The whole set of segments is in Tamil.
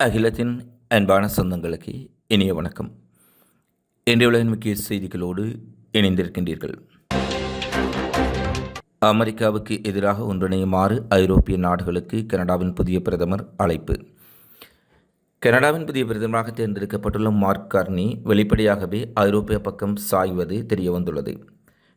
அகிலத்தின் அன்பான சொந்தங்களுக்கு இனிய வணக்கம். இன்றைய உலகின் முக்கிய செய்திகளோடு இணைந்திருக்கின்றீர்கள். அமெரிக்காவுக்கு எதிராக ஒன்றிணையுமாறு ஐரோப்பிய நாடுகளுக்கு கனடாவின் புதிய பிரதமர் அழைப்பு. கனடாவின் புதிய பிரதமராக தேர்ந்தெடுக்கப்பட்டுள்ள மார்க் கார்னி வெளிப்படையாகவே ஐரோப்பிய பக்கம் சாய்வது தெரியவந்துள்ளது.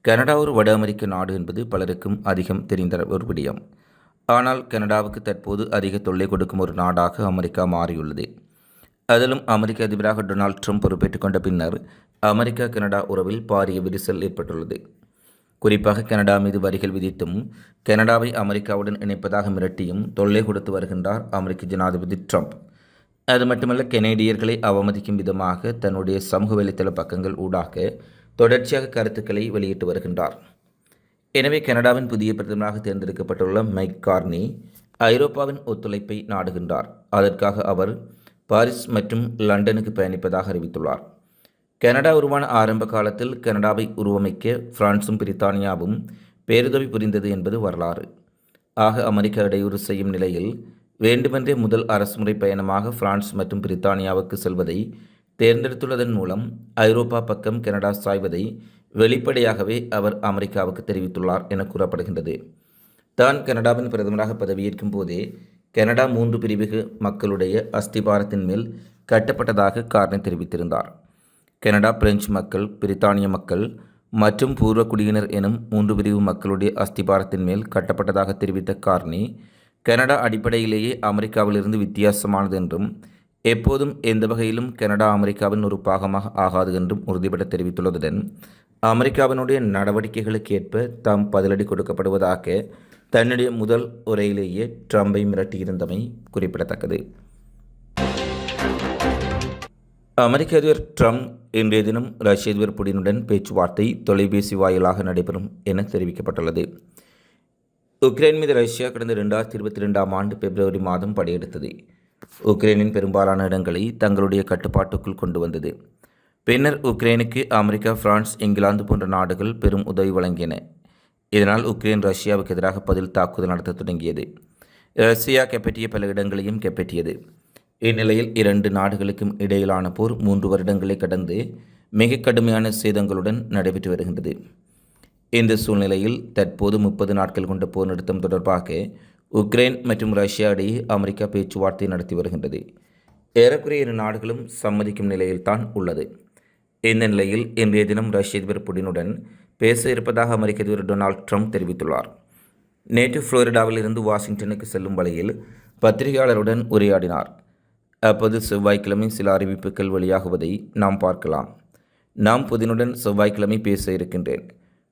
கனடா ஒரு வட அமெரிக்க நாடு என்பது பலருக்கும் அதிகம் தெரிந்த ஒரு விடயம். ஆனால் கனடாவுக்கு தற்போது அதிக தொல்லை கொடுக்கும் ஒரு நாடாக அமெரிக்கா மாறியுள்ளது. அதிலும் அமெரிக்க அதிபராக டொனால்ட் ட்ரம்ப் பொறுப்பேற்றுக் கொண்ட பின்னர் அமெரிக்கா கனடா உறவில் பாரிய விரிசல் ஏற்பட்டுள்ளது. குறிப்பாக கனடா மீது வரிகள் விதித்தும் கனடாவை அமெரிக்காவுடன் இணைப்பதாக மிரட்டியும் தொல்லை கொடுத்து வருகின்றார் அமெரிக்க ஜனாதிபதி ட்ரம்ப். அது மட்டுமல்ல கெனேடியர்களை அவமதிக்கும் விதமாக தன்னுடைய சமூக வலைத்தள பக்கங்கள் ஊடாக தொடர்ச்சியாக கருத்துக்களை வெளியிட்டு வருகின்றார். எனவே கனடாவின் புதிய பிரதமராக தேர்ந்தெடுக்கப்பட்டுள்ள மைக் கார்னி ஐரோப்பாவின் ஒத்துழைப்பை நாடுகின்றார். அதற்காக அவர் பாரிஸ் மற்றும் லண்டனுக்கு பயணிப்பதாக அறிவித்துள்ளார். கனடா உருவான ஆரம்ப காலத்தில் கனடாவை உருவமைக்க பிரான்சும் பிரித்தானியாவும் பேருதவி புரிந்தது என்பது வரலாறு. ஆக அமெரிக்கா இடையூறு செய்யும் நிலையில் வேண்டுமென்றே முதல் அரசுமுறை பயணமாக பிரான்ஸ் மற்றும் பிரித்தானியாவுக்கு செல்வதை தேர்ந்தெடுத்துள்ளதன் மூலம் ஐரோப்பா பக்கம் கனடா சாய்வதை வெளிப்படையாகவே அவர் அமெரிக்காவுக்கு தெரிவித்துள்ளார் என கூறப்படுகின்றது. தான் கனடாவின் பிரதமராக பதவியேற்கும் போதே கனடா மூன்று பிரிவு மக்களுடைய அஸ்திபாரத்தின் மேல் கட்டப்பட்டதாக காரணம் தெரிவித்திருந்தார். கனடா பிரெஞ்சு மக்கள் பிரித்தானிய மக்கள் மற்றும் பூர்வ குடியினர் எனும் மூன்று பிரிவு மக்களுடைய அஸ்திபாரத்தின் மேல் கட்டப்பட்டதாக தெரிவித்த கார்னி கனடா அடிப்படையிலேயே அமெரிக்காவிலிருந்து வித்தியாசமானது என்றும் எப்போதும் எந்த வகையிலும் கனடா அமெரிக்காவின் ஒரு பாகமாக ஆகாது என்றும் உறுதிபட தெரிவித்துள்ளதுடன் அமெரிக்காவினுடைய நடவடிக்கைகளுக்கு ஏற்ப தாம் பதிலடி கொடுக்கப்படுவதாக தன்னுடைய முதல் உரையிலேயே ட்ரம்பை மிரட்டியிருந்தமை குறிப்பிடத்தக்கது. அமெரிக்க அதிபர் ட்ரம்ப் இன்றைய தினம் ரஷ்ய அதிபர் புடினுடன் பேச்சுவார்த்தை தொலைபேசி வாயிலாக நடைபெறும் என தெரிவிக்கப்பட்டுள்ளது. உக்ரைன் மீது ரஷ்யா கடந்த ரெண்டாயிரத்தி இருபத்தி ரெண்டாம் ஆண்டு பிப்ரவரி மாதம் படையெடுத்தது. உக்ரைனின் பெரும்பாலான இடங்களை தங்களுடைய கட்டுப்பாட்டுக்குள் கொண்டு வந்தது. பின்னர் உக்ரைனுக்கு அமெரிக்கா பிரான்ஸ் இங்கிலாந்து போன்ற நாடுகள் பெரும் உதவி வழங்கின. இதனால் உக்ரைன் ரஷ்யாவுக்கு எதிராக பதில் தாக்குதல் நடத்த தொடங்கியது. ரஷ்யா கைப்பற்றிய பல இடங்களையும் கைப்பற்றியது. இந்நிலையில் இரண்டு நாடுகளுக்கும் இடையிலான போர் மூன்று வருடங்களை கடந்து மிக கடுமையான சேதங்களுடன் நடைபெற்று வருகின்றது. இந்த சூழ்நிலையில் தற்போது முப்பது நாட்கள் கொண்ட போர் நிறுத்தம் தொடர்பாக உக்ரைன் மற்றும் ரஷ்யா இடையே அமெரிக்கா பேச்சுவார்த்தை நடத்தி வருகின்றது. ஏறக்குறைய இரு நாடுகளும் சம்மதிக்கும் நிலையில்தான் உள்ளது. இந்த நிலையில் இன்றைய தினம் ரஷ்ய அதிபர் புடினுடன் பேச இருப்பதாக அமெரிக்க அதிபர் டொனால்ட் ட்ரம்ப் தெரிவித்துள்ளார். நேற்று புளோரிடாவில் இருந்து வாஷிங்டனுக்கு செல்லும் வழியில் பத்திரிகையாளருடன் உரையாடினார். அப்போது செவ்வாய்க்கிழமை சில அறிவிப்புகள் வெளியாகுவதை நாம் பார்க்கலாம். நாம் புதினுடன் செவ்வாய்க்கிழமை பேச இருக்கின்றேன்.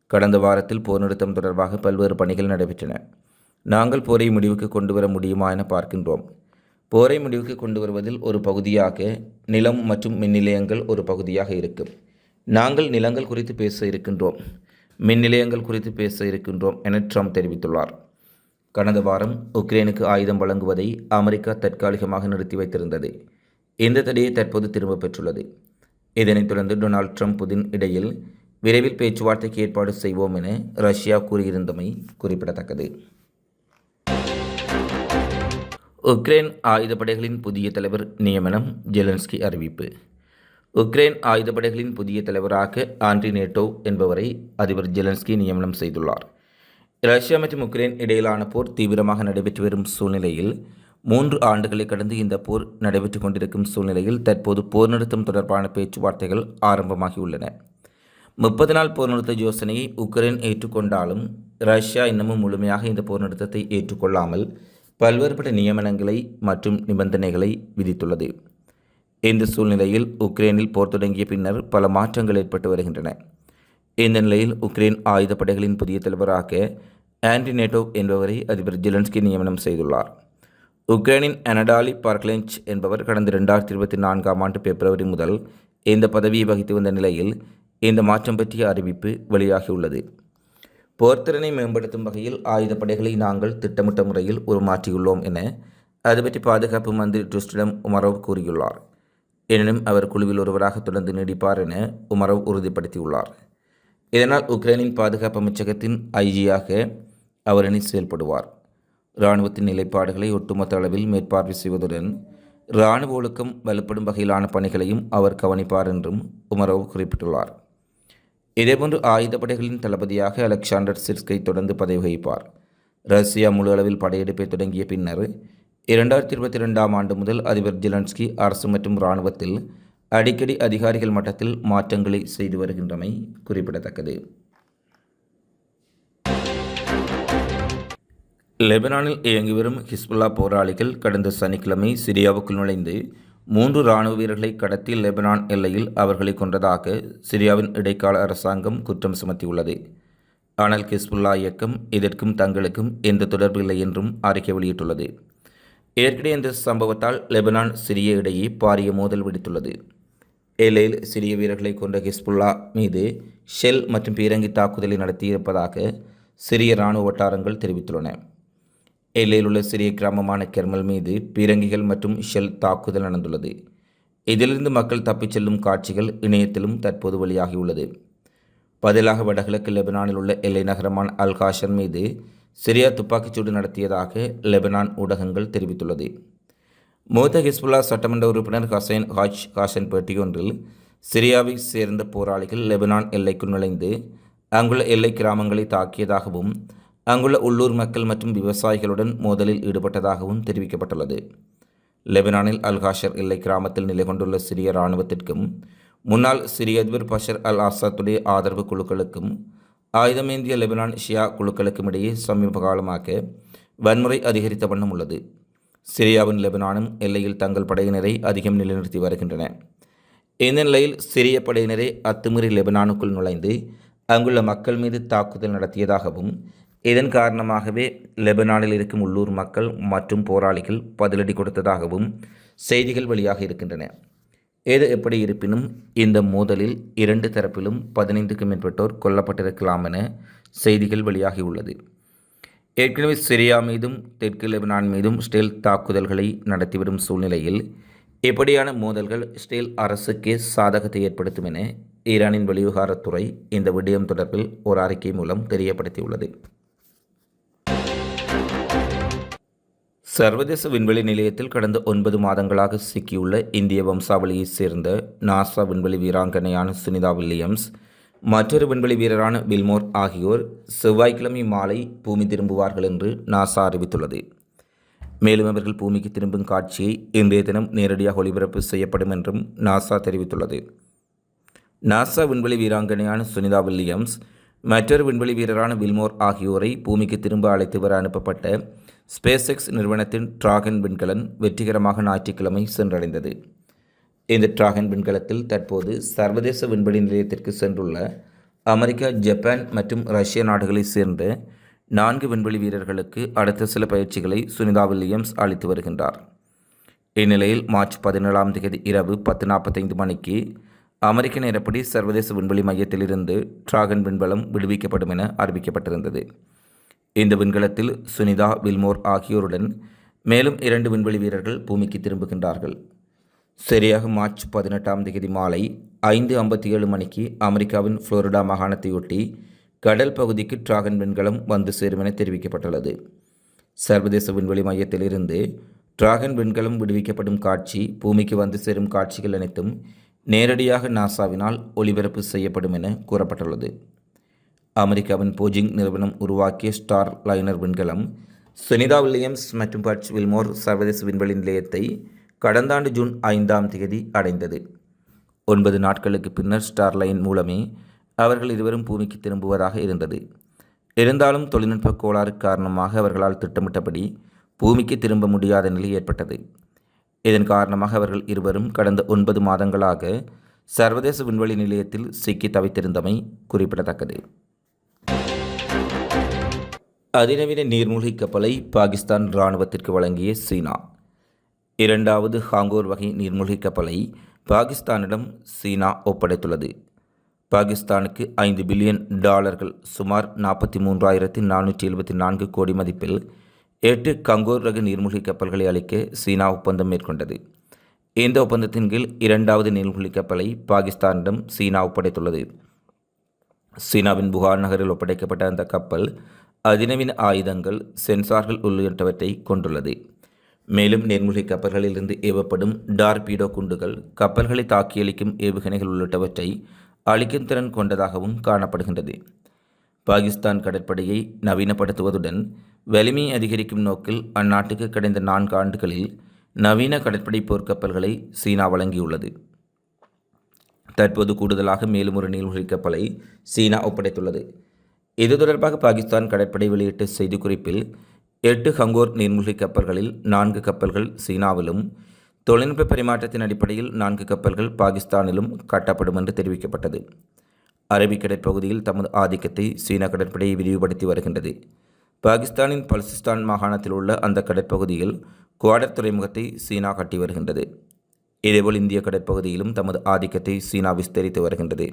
கடந்த வாரத்தில் போர் நிறுத்தம் தொடர்பாக பல்வேறு பணிகள் நடைபெற்றன. நாங்கள் போரை முடிவுக்கு கொண்டு வர முடியுமா என பார்க்கின்றோம். போரை முடிவுக்கு கொண்டு வருவதில் ஒரு பகுதியாக நிலம் மற்றும் மின் நிலையங்கள் ஒரு பகுதியாக இருக்கும் நாங்கள் நிலங்கள் குறித்து பேச இருக்கின்றோம். மின் நிலையங்கள் குறித்து பேச இருக்கின்றோம் என ட்ரம்ப் தெரிவித்துள்ளார். கடந்த வாரம் உக்ரைனுக்கு ஆயுதம் வழங்குவதை அமெரிக்கா தற்காலிகமாக நிறுத்தி வைத்திருந்தது. இந்த தடையை தற்போது திரும்பப் பெற்றுள்ளது. இதனைத் தொடர்ந்து டொனால்ட் ட்ரம்ப் புதின் இடையில் விரைவில் பேச்சுவார்த்தைக்கு ஏற்பாடு செய்வோம் என ரஷ்யா கூறியிருந்தமை குறிப்பிடத்தக்கது. உக்ரைன் ஆயுதப்படைகளின் புதிய தலைவர் நியமனம் ஜெலன்ஸ்கி அறிவிப்பு. உக்ரைன் ஆயுதப்படைகளின் புதிய தலைவராக ஆண்ட்ரி நேட்டோ என்பவரை அதிபர் ஜெலன்ஸ்கி நியமனம் செய்துள்ளார். ரஷ்யா மற்றும் உக்ரைன் இடையிலான போர் தீவிரமாக நடைபெற்று வரும் சூழ்நிலையில் மூன்று ஆண்டுகளை கடந்து இந்த போர் நடைபெற்று கொண்டிருக்கும் சூழ்நிலையில் தற்போது போர் நிறுத்தம் தொடர்பான பேச்சுவார்த்தைகள் ஆரம்பமாகியுள்ளன. முப்பது நாள் போர் நிறுத்த யோசனையை உக்ரைன் ஏற்றுக்கொண்டாலும் ரஷ்யா இன்னமும் முழுமையாக இந்த போர் நிறுத்தத்தை ஏற்றுக்கொள்ளாமல் பல்வேறுபட்ட நியமனங்களை மற்றும் நிபந்தனைகளை விதித்துள்ளது. இந்த சூழ்நிலையில் உக்ரைனில் போர் தொடங்கிய பின்னர் பல மாற்றங்கள் ஏற்பட்டு வருகின்றன. இந்த நிலையில் உக்ரைன் ஆயுதப்படைகளின் புதிய தலைவராக ஆண்டி என்பவரை அதிபர் ஜிலன்ஸ்கி நியமனம் செய்துள்ளார். உக்ரைனின் அனடாலி பார்க்லெஞ்ச் என்பவர் கடந்த ரெண்டாயிரத்தி இருபத்தி நான்காம் ஆண்டு பிப்ரவரி முதல் இந்த பதவியை வகித்து வந்த நிலையில் இந்த மாற்றம் பற்றிய அறிவிப்பு வெளியாகியுள்ளது. போர்த்திறனை மேம்படுத்தும் வகையில் ஆயுதப்படைகளை நாங்கள் திட்டமிட்ட முறையில் உருமாற்றியுள்ளோம் என அது பற்றி பாதுகாப்பு மந்திரி ட்ரிஸ்டிடம் உமரவ் கூறியுள்ளார். எனினும் அவர் குழுவில் ஒருவராக தொடர்ந்து நீடிப்பார் என உமரவ் உறுதிப்படுத்தியுள்ளார். இதனால் உக்ரைனின் பாதுகாப்பு அமைச்சகத்தின் ஐஜியாக அவர் இனி செயல்படுவார். இராணுவத்தின் நிலைப்பாடுகளை ஒட்டுமொத்த அளவில் மேற்பார்வை செய்வதுடன் இராணுவ ஒழுக்கம் வலுப்படும் வகையிலான பணிகளையும் அவர் கவனிப்பார் என்றும் உமரவ் குறிப்பிட்டுள்ளார். இதேபோன்று ஆயுதப்படைகளின் தளபதியாக அலெக்சாண்டர் சிர்ஸ்கை தொடர்ந்து பதவி வகிப்பார். ரஷ்யா முழு அளவில் படையெடுப்பை தொடங்கிய பின்னர் இரண்டாயிரத்தி இருபத்தி ரெண்டாம் ஆண்டு முதல் அதிபர் ஜிலன்ஸ்கி அரசு மற்றும் இராணுவத்தில் அடிக்கடி அதிகாரிகள் மட்டத்தில் மாற்றங்களை செய்து வருகின்றமை குறிப்பிடத்தக்கது. லெபனானில் இயங்கி வரும் ஹிஸ்புல்லா போராளிகள் கடந்த சனிக்கிழமை சிரியாவுக்குள் நுழைந்து மூன்று இராணுவ வீரர்களை கடத்தி லெபனான் எல்லையில் அவர்களை கொன்றதாக சிரியாவின் இடைக்கால அரசாங்கம் குற்றம் சுமத்தியுள்ளது. ஆனால் கிஸ்புல்லா இயக்கம் இதற்கும் தங்களுக்கும் எந்த தொடர்பு இல்லை என்றும் அறிக்கை வெளியிட்டுள்ளது. ஏற்கனவே இந்த சம்பவத்தால் லெபனான் சிரிய இடையே பாரிய மோதல் வெடித்துள்ளது. எல்லையில் சிரிய வீரர்களை கொண்ட ஹிஸ்புல்லா மீது ஷெல் மற்றும் பீரங்கி தாக்குதலை நடத்தியிருப்பதாக சிரிய இராணுவ வட்டாரங்கள் தெரிவித்துள்ளன. எல்லையில் உள்ள சிறிய கிராமமான கெர்மல் மீது பீரங்கிகள் மற்றும் ஷெல் தாக்குதல் நடந்துள்ளது. இதிலிருந்து மக்கள் தப்பிச் செல்லும் காட்சிகள் இணையத்திலும் தற்போது வெளியாகியுள்ளது. பதிலாக வடகிழக்கு லெபனானில் உள்ள எல்லை நகரமான அல்காஷன் மீது சிரியா துப்பாக்கிச்சூடு நடத்தியதாக லெபனான் ஊடகங்கள் தெரிவித்துள்ளது. மூத்த ஹிஸ்புல்லா சட்டமன்ற உறுப்பினர் ஹசைன் ஹாஜ் ஹாசன் பேட்டியொன்றில் சிரியாவை சேர்ந்த போராளிகள் லெபனான் எல்லைக்குள் நுழைந்து அங்குள்ள எல்லை கிராமங்களை தாக்கியதாகவும் அங்குள்ள உள்ளூர் மக்கள் மற்றும் விவசாயிகளுடன் மோதலில் ஈடுபட்டதாகவும் தெரிவிக்கப்பட்டுள்ளது. லெபனானில் அல்காஷர் எல்லை கிராமத்தில் நிலை கொண்டுள்ள சிரிய இராணுவத்திற்கும் முன்னாள் சிரிய அதிபர் பஷர் அல் ஆசாத்துடைய ஆதரவு குழுக்களுக்கும் ஆயுதமேந்திய லெபனான் ஷியா குழுக்களுக்கும் இடையே சமீப காலமாக வன்முறை அதிகரித்த வண்ணம் உள்ளது. சிரியாவின் லெபனானும் எல்லையில் தங்கள் படையினரை அதிகம் நிலைநிறுத்தி வருகின்றன. இந்த நிலையில் சிரிய படையினரை அத்துமீறி லெபனானுக்குள் நுழைந்து அங்குள்ள மக்கள் மீது தாக்குதல் நடத்தியதாகவும் இதன் காரணமாகவே லெபனானில் இருக்கும் உள்ளூர் மக்கள் மற்றும் போராளிகள் பதிலடி கொடுத்ததாகவும் செய்திகள் வெளியாக இருக்கின்றன. எது எப்படி இருப்பினும் இந்த மோதலில் இரண்டு தரப்பிலும் பதினைந்துக்கும் மேற்பட்டோர் கொல்லப்பட்டிருக்கலாம் என செய்திகள் வெளியாகியுள்ளது. ஏற்கனவே சிரியா மீதும் தெற்கு லெபனான் மீதும் ஸ்டேல் தாக்குதல்களை நடத்தி வரும் சூழ்நிலையில் இப்படியான மோதல்கள் ஸ்டேல் அரசுக்கே சாதகத்தை ஏற்படுத்தும் என ஈரானின் வெளிவிவகாரத்துறை இந்த விடயம் தொடர்பில் ஒரு அறிக்கை மூலம் தெரியப்படுத்தியுள்ளது. சர்வதேச விண்வெளி நிலையத்தில் கடந்த ஒன்பது மாதங்களாக சிக்கியுள்ள இந்திய வம்சாவளியைச் சேர்ந்த நாசா விண்வெளி வீராங்கனையான சுனிதா வில்லியம்ஸ் மற்றொரு விண்வெளி வீரரான வில்மோர் ஆகியோர் செவ்வாய்க்கிழமை மாலை பூமி திரும்புவார்கள் என்று நாசா அறிவித்துள்ளது. மேலும் அவர்கள் பூமிக்கு திரும்பும் காட்சியை இன்றைய தினம் நேரடியாக ஒளிபரப்பு செய்யப்படும் என்றும் நாசா தெரிவித்துள்ளது. நாசா விண்வெளி வீராங்கனையான சுனிதா வில்லியம்ஸ் மற்றொரு விண்வெளி வீரரான வில்மோர் ஆகியோரை பூமிக்கு திரும்ப அழைத்து வர அனுப்பப்பட்ட ஸ்பேஸ் எக்ஸ் நிறுவனத்தின் டிராகன் விண்கலன் வெற்றிகரமாக ஞாயிற்றுக்கிழமை சென்றடைந்தது. இந்த டிராகன் விண்கலத்தில் தற்போது சர்வதேச விண்வெளி நிலையத்திற்கு சென்றுள்ள அமெரிக்கா ஜப்பான் மற்றும் ரஷ்ய நாடுகளைச் சேர்ந்த நான்கு விண்வெளி வீரர்களுக்கு அடுத்த சில பயிற்சிகளை சுனிதா வில்லியம்ஸ் அளித்து வருகின்றார். இந்நிலையில் மார்ச் பதினேழாம் தேதி இரவு பத்து நாற்பத்தைந்து மணிக்கு அமெரிக்க நேரப்படி சர்வதேச விண்வெளி மையத்திலிருந்து டிராகன் விண்வலம் விடுவிக்கப்படும் என அறிவிக்கப்பட்டிருந்தது. இந்த விண்கலத்தில் சுனிதா வில்மோர் ஆகியோருடன் மேலும் இரண்டு விண்வெளி வீரர்கள் பூமிக்கு திரும்புகின்றார்கள். சரியாக மார்ச் பதினெட்டாம் தேதி மாலை ஐந்து ஐம்பத்தி ஏழு மணிக்கு அமெரிக்காவின் புளோரிடா மாகாணத்தையொட்டி கடல் பகுதிக்கு டிராகன் விண்கலம் வந்து சேரும் என தெரிவிக்கப்பட்டுள்ளது. சர்வதேச விண்வெளி மையத்திலிருந்து டிராகன் விண்கலம் விடுவிக்கப்படும் காட்சி பூமிக்கு வந்து சேரும் காட்சிகள் அனைத்தும் நேரடியாக நாசாவினால் ஒளிபரப்பு செய்யப்படும் என கூறப்பட்டுள்ளது. அமெரிக்காவின் போஜிங் நிறுவனம் உருவாக்கிய ஸ்டார் லைனர் விண்கலம் சுனிதா வில்லியம்ஸ் மற்றும் பட்ச் வில்மோர் சர்வதேச விண்வெளி நிலையத்தை கடந்த ஆண்டு ஜூன் ஐந்தாம் தேதி அடைந்தது. ஒன்பது நாட்களுக்கு பின்னர் ஸ்டார் லைன் மூலமே அவர்கள் இருவரும் பூமிக்கு திரும்புவதாக இருந்தது. இருந்தாலும் தொழில்நுட்ப கோளாறு காரணமாக அவர்களால் திட்டமிட்டபடி பூமிக்கு திரும்ப முடியாத நிலை ஏற்பட்டது. இதன் காரணமாக அவர்கள் இருவரும் கடந்த ஒன்பது மாதங்களாக சர்வதேச விண்வெளி நிலையத்தில் சிக்கி தவித்திருந்தமை குறிப்பிடத்தக்கது. அதிநவீன நீர்மூழ்கி கப்பலை பாகிஸ்தான் இராணுவத்திற்கு வழங்கிய சீனா. இரண்டாவது ஹாங்கோர் வகை நீர்மூழ்கி கப்பலை பாகிஸ்தானிடம் சீனா ஒப்படைத்துள்ளது. பாகிஸ்தானுக்கு ஐந்து பில்லியன் டாலர்கள் சுமார் நாற்பத்தி மூன்றாயிரத்தி நானூற்றி எழுபத்தி நான்கு கோடி மதிப்பில் எட்டு கங்கோர் ரக நீர்மூழ்கி கப்பல்களை அளிக்க சீனா ஒப்பந்தம் மேற்கொண்டது. இந்த ஒப்பந்தத்தின் கீழ் இரண்டாவது நீர்மூழ்கி கப்பலை பாகிஸ்தானிடம் சீனா ஒப்படைத்துள்ளது. சீனாவின் புகார் நகரில் ஒப்படைக்கப்பட்ட அந்த கப்பல் அதிநவீன ஆயுதங்கள் சென்சார்கள் உள்ளிட்டவற்றை கொண்டுள்ளது. மேலும் நேர்மூழ்கி கப்பல்களிலிருந்து ஏவப்படும் டார்பீடோ குண்டுகள் கப்பல்களை தாக்கியளிக்கும் ஏவுகணைகள் உள்ளிட்டவற்றை அளிக்கும் திறன் கொண்டதாகவும் காணப்படுகின்றது. பாகிஸ்தான் கடற்படையை நவீனப்படுத்துவதுடன் வலிமையை அதிகரிக்கும் நோக்கில் அந்நாட்டுக்கு கடந்த நான்கு ஆண்டுகளில் நவீன கடற்படை போர்க்கப்பல்களை சீனா வழங்கியுள்ளது. தற்போது கூடுதலாக மேலும் ஒரு நீர்மூழ்கி கப்பலை சீனா ஒப்படைத்துள்ளது. இது தொடர்பாக பாகிஸ்தான் கடற்படை வெளியிட்ட செய்திக்குறிப்பில் எட்டு ஹங்கோர் நீர்மூழ்கி கப்பல்களில் நான்கு கப்பல்கள் சீனாவிலும் தொழில்நுட்ப பரிமாற்றத்தின் அடிப்படையில் நான்கு கப்பல்கள் பாகிஸ்தானிலும் கட்டப்படும் என்று தெரிவிக்கப்பட்டது. அரபிக்கடை பகுதியில் தமது ஆதிக்கத்தை சீன கடற்படையை விரிவுபடுத்தி வருகின்றது. பாகிஸ்தானின் பல்சிஸ்தான் மாகாணத்தில் உள்ள அந்த கடற்பகுதியில் குவாடர் துறைமுகத்தை சீனா கட்டி வருகின்றது. இதேபோல் இந்திய கடற்பகுதியிலும் தமது ஆதிக்கத்தை சீனா விஸ்தரித்து வருகின்றது.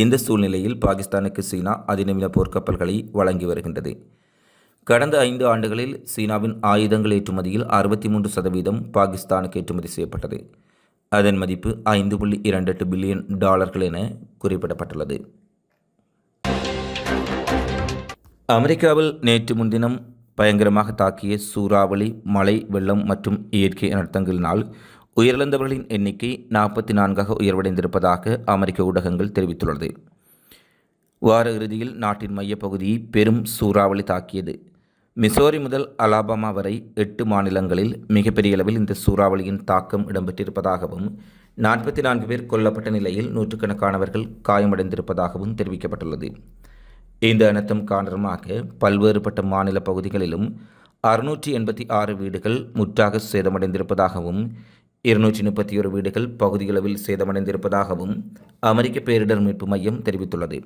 இந்த சூழ்நிலையில் பாகிஸ்தானுக்கு சீனா அதிநவீன போர்க்கப்பல்களை வழங்கி வருகின்றது. கடந்த ஐந்து ஆண்டுகளில் சீனாவின் ஆயுதங்கள் ஏற்றுமதியில் அறுபத்தி மூன்று சதவீதம் பாகிஸ்தானுக்கு ஏற்றுமதி செய்யப்பட்டது. அதன் மதிப்பு ஐந்து புள்ளி இரண்டு எட்டு பில்லியன் டாலர்கள் என குறிப்பிடப்பட்டுள்ளது. அமெரிக்காவில் நேற்று முன்தினம் பயங்கரமாக தாக்கிய சூறாவளி மழை வெள்ளம் மற்றும் இயற்கை அனர்த்தங்களினால் உயிரிழந்தவர்களின் எண்ணிக்கை நாற்பத்தி நான்காக உயர்வடைந்திருப்பதாக அமெரிக்க ஊடகங்கள் தெரிவித்துள்ளது. வார இறுதியில் நாட்டின் மையப்பகுதியை பெரும் சூறாவளி தாக்கியது. மிசோரி முதல் அலாபாமா வரை எட்டு மாநிலங்களில் மிகப்பெரிய அளவில் இந்த சூறாவளியின் தாக்கம் இடம்பெற்றிருப்பதாகவும் நாற்பத்தி நான்கு பேர் கொல்லப்பட்ட நிலையில் நூற்றுக்கணக்கானவர்கள் காயமடைந்திருப்பதாகவும் தெரிவிக்கப்பட்டுள்ளது. இந்த அனர்த்தம் காரணமாக பல்வேறுபட்ட மாநில பகுதிகளிலும் அறுநூற்றி எண்பத்தி ஆறு வீடுகள் முற்றாக சேதமடைந்திருப்பதாகவும் இருநூற்றி முப்பத்தி ஒரு வீடுகள் பகுதியளவில் சேதமடைந்திருப்பதாகவும் அமெரிக்க பேரிடர் மீட்பு மையம் தெரிவித்துள்ளது.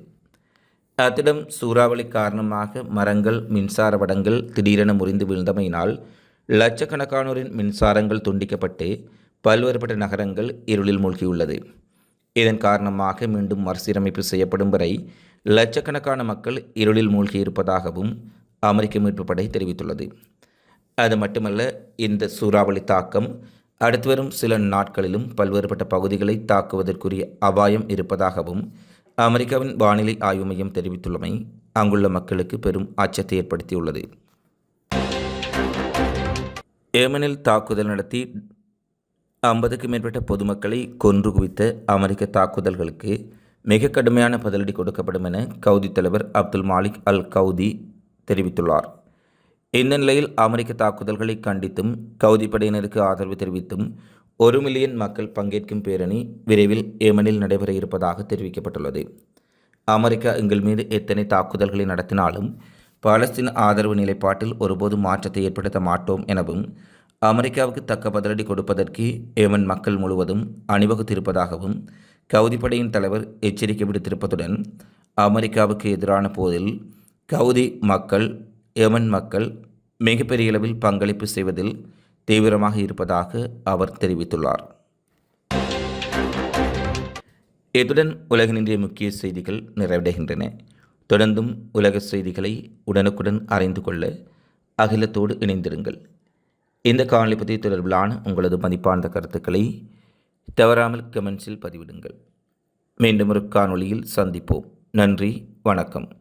அத்திடம் சூறாவளி காரணமாக மரங்கள் மின்சார வடங்கள் திடீரென முறிந்து விழுந்தமையினால் லட்சக்கணக்கானோரின் மின்சாரங்கள் துண்டிக்கப்பட்டு பல்வேறுபட்ட நகரங்கள் இருளில் மூழ்கியுள்ளது. இதன் காரணமாக மீண்டும் மறுசீரமைப்பு செய்யப்படும் வரை லட்சக்கணக்கான மக்கள் இருளில் மூழ்கியிருப்பதாகவும் அமெரிக்க மீட்பு படை தெரிவித்துள்ளது. அது மட்டுமல்ல இந்த சூறாவளி தாக்கம் அடுத்து வரும் சில நாட்களிலும் பல்வேறுபட்ட பகுதிகளை தாக்குவதற்குரிய அபாயம் இருப்பதாகவும் அமெரிக்காவின் வானிலை ஆய்வு மையம் தெரிவித்துள்ளமை அங்குள்ள மக்களுக்கு பெரும் அச்சத்தை ஏற்படுத்தியுள்ளது. ஏமனில் தாக்குதல் நடத்தி ஐம்பதுக்கும் மேற்பட்ட பொதுமக்களை கொன்று குவித்த அமெரிக்க தாக்குதல்களுக்கு மிக கடுமையான பதிலடி கொடுக்கப்படும் என கவுதி தலைவர் அப்துல் மாலிக் அல் கவுதி தெரிவித்துள்ளார். இந்த நிலையில் அமெரிக்க தாக்குதல்களை கண்டித்தும் கவுதி படையினருக்கு ஆதரவு தெரிவித்தும் ஒரு மில்லியன் மக்கள் பங்கேற்கும் பேரணி விரைவில் ஏமனில் நடைபெற இருப்பதாக தெரிவிக்கப்பட்டுள்ளது. அமெரிக்கா எங்கள் மீது எத்தனை தாக்குதல்களை நடத்தினாலும் பாலஸ்தீன் ஆதரவு நிலைப்பாட்டில் ஒருபோதும் மாற்றத்தை ஏற்படுத்த மாட்டோம் எனவும் அமெரிக்காவுக்கு தக்க பதிலடி கொடுப்பதற்கு ஏமன் மக்கள் முழுவதும் அணிவகுத்திருப்பதாகவும் கவுதிப்படையின் தலைவர் எச்சரிக்கை விடுத்திருப்பதுடன் அமெரிக்காவுக்கு எதிரான போதில் கவுதி மக்கள் யமன் மக்கள் மிகப்பெரிய அளவில் பங்களிப்பு செய்வதில் தீவிரமாக இருப்பதாக அவர் தெரிவித்துள்ளார். இத்துடன் உலகினின்றைய முக்கிய செய்திகள் நிறைவடைகின்றன. தொடர்ந்தும் உலக செய்திகளை உடனுக்குடன் அறிந்து கொள்ள அகிலத்தோடு இணைந்திருங்கள். இந்த காணொலி பற்றி தொடர்பிலான உங்களது மதிப்பார்ந்த கருத்துக்களை தவறாமல் கமெண்ட்ஸில் பதிவிடுங்கள். மீண்டும் ஒரு காணொளியில் சந்திப்போம். நன்றி வணக்கம்.